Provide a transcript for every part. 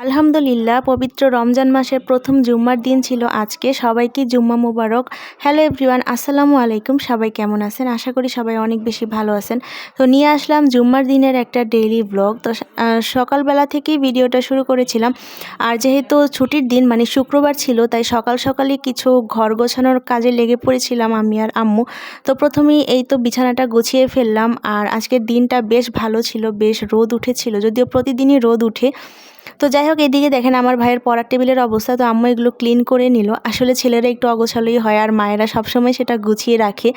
আলহামদুলিল্লাহ, পবিত্র রমজান মাসের প্রথম জুম্মার দিন ছিল আজকে। সবাইকে জুম্মা মুবারক। হ্যালো এভরিওয়ান, আসসালামু আলাইকুম। সবাই কেমন আছেন? আশা করি সবাই অনেক বেশি ভালো আছেন। তো নিয়ে আসলাম জুম্মার দিনের একটা ডেইলি ব্লগ তো সকালবেলা থেকেই ভিডিওটা শুরু করেছিলাম। আর যেহেতু ছুটির দিন মানে শুক্রবার ছিল, তাই সকাল সকালে কিছু ঘর গোছানোর কাজে লেগে পড়েছিলাম আমি আর আম্মু। তো প্রথমেই এই তো বিছানাটা গুছিয়ে ফেললাম। আর আজকের দিনটা বেশ ভালো ছিল, বেশ রোদ উঠেছিল, যদিও প্রতিদিনই রোদ উঠে। তো যাই হোক, এদিকে দেখেন আমার ভাইয়ের পড়ার টেবিলের অবস্থা। তো আম্মু এগুলো ক্লিন করে নিল। আসলে ছেলেরা একটু অগোছালোই হয়, আর মায়েরা সবসময় সেটা গুছিয়ে রাখে।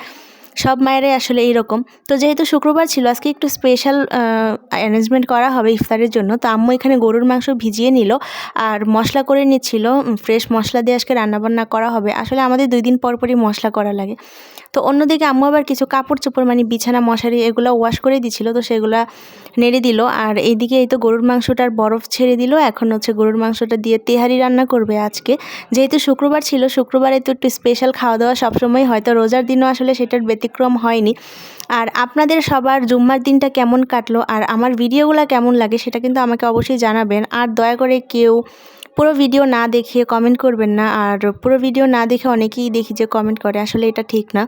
সব মায়েরাই আসলে এইরকম। তো যেহেতু শুক্রবার ছিল, আজকে একটু স্পেশাল অ্যারেঞ্জমেন্ট করা হবে ইফতারের জন্য। তো আম্মু এখানে গরুর মাংস ভিজিয়ে নিল আর মশলা করে নিচ্ছিল। ফ্রেশ মশলা দিয়ে আজকে রান্নাবান্না করা হবে। আসলে আমাদের দুই দিন পর পরই মশলা করা লাগে। তো অন্যদিকে আম্মু আবার কিছু কাপড় চোপড় মানে বিছানা, মশারি এগুলো ওয়াশ করে দিছিল। তো সেগুলো নেড়ে দিল। আর এইদিকে এই তো গরুর মাংসটার বরফ ছেড়ে দিল। এখন হচ্ছে গরুর মাংসটা দিয়ে তেহারি রান্না করবে আজকে। যেহেতু শুক্রবার ছিল, শুক্রবারে তো একটু স্পেশাল খাওয়া দাওয়া সবসময় হয়তো রোজার দিনও আসলে সেটার ব্যতিক্রম হয়নি। আর আপনাদের সবার জুম্মার দিনটা কেমন কাটলো আর আমার ভিডিওগুলো কেমন লাগে সেটা কিন্তু আমাকে অবশ্যই জানাবেন। আর দয়া করে কেউ পুরো ভিডিও না দেখে কমেন্ট করবেন না। আর পুরো ভিডিও না দেখে অনেকেই দেখি যে কমেন্ট করে। আসলে এটা ঠিক না।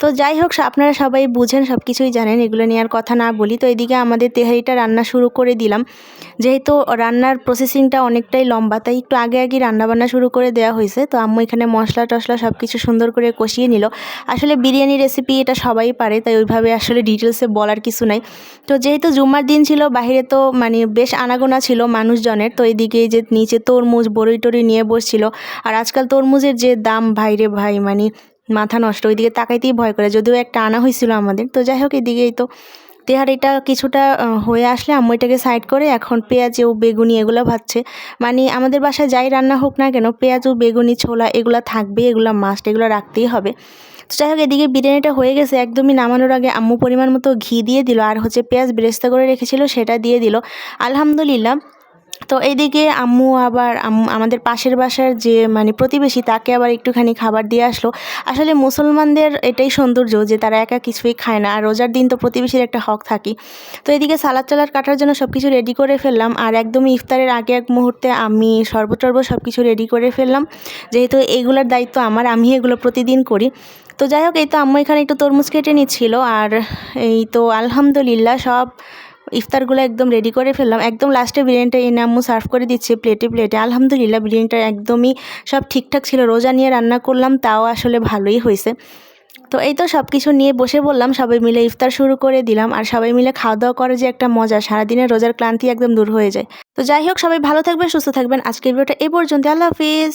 তো যাই হোক আপনারা সবাই বুঝেন সব কিছুই জানেন, এগুলো নিয়ে আর কথা না বলি। তো এদিকে আমাদের তেহারিটা রান্না শুরু করে দিলাম। যেহেতু রান্নার প্রসেসিংটা অনেকটাই লম্বা, তাই একটু আগে আগে রান্নাবান্না শুরু করে দেওয়া হয়েছে। তো আম্মু এখানে মশলা টশলা সব কিছু সুন্দর করে কষিয়ে নিল। আসলে বিরিয়ানি রেসিপি এটা সবাই পারে, তাই ওইভাবে আসলে ডিটেলসে বলার কিছু নাই। তো যেহেতু জুম্মার দিন ছিল বাইরে তো মানে বেশ আনাগোনা ছিল মানুষজনের, তো এদিকে যে নিচে তরমুজ, বড়ই টড়ি নিয়ে বসছিল। আর আজকাল তরমুজের যে দাম, ভাইরে ভাই মানে মাথা নষ্ট, ওইদিকে তাকাইতেই ভয় করে। যদিও একটা আনা হয়েছিল আমাদের। তো যাই হোক, এদিকেই তো তেহারিটা কিছুটা হয়ে আসলে আম্মু এটাকে সাইড করে, এখন পেঁয়াজ ও বেগুনি এগুলো ভাজছে। মানে আমাদের বাসায় যাই রান্না হোক না কেন, পেঁয়াজ ও বেগুনি, ছোলা এগুলো থাকবে, এগুলো মাস্ট এগুলো রাখতেই হবে। তো যাই হোক, এদিকে বিরিয়ানিটা হয়ে গেছে, একদমই নামানোর আগে আম্মু পরিমাণ মতো ঘি দিয়ে দিল, আর হচ্ছে পেঁয়াজ বেরেস্তা করে রেখেছিল, সেটা দিয়ে দিল। আলহামদুলিল্লাহ তো এইদিকে আম্মু আবার আমাদের পাশের বাসার যে মানে প্রতিবেশী, তাকে আবার একটুখানি খাবার দিয়ে আসলো। আসলে মুসলমানদের এটাই সৌন্দর্য যে তারা একা কিছুই খায় না। আর রোজার দিন তো প্রতিবেশীর একটা হক থাকি। তো এদিকে সালাদ চালাদ কাটার জন্য সব কিছু রেডি করে ফেললাম। আর একদমই ইফতারের আগে এক মুহূর্তে আমি শরবত টরবত সব কিছু রেডি করে ফেললাম। যেহেতু এইগুলোর দায়িত্ব আমার আমি এগুলো প্রতিদিন করি। তো যাই হোক, এই তো আম্মু এখানে একটু তরমুজ কেটে নিচ্ছিল। আর এই তো আলহামদুলিল্লাহ সব ইফতারগুলো একদম রেডি করে ফেললাম। একদম লাস্টে বিরিয়ানিটা এনে আম্মু সার্ভ করে দিচ্ছে প্লেটে প্লেটে আলহামদুলিল্লাহ, বিরিয়ানিটা একদমই সব ঠিকঠাক ছিল। রোজা নিয়ে রান্না করলাম, তাও আসলে ভালোই হয়েছে। তো এই তো সব কিছু নিয়ে বসে বললাম সবাই মিলে ইফতার শুরু করে দিলাম। আর সবাই মিলে খাওয়া দাওয়া করে যে একটা মজা, সারাদিনের রোজার ক্লান্তি একদম দূর হয়ে যায়। তো যাই হোক, সবাই ভালো থাকবেন, সুস্থ থাকবেন। আজকের ভিডিওটা এই পর্যন্ত। আল্লাহ হাফিজ।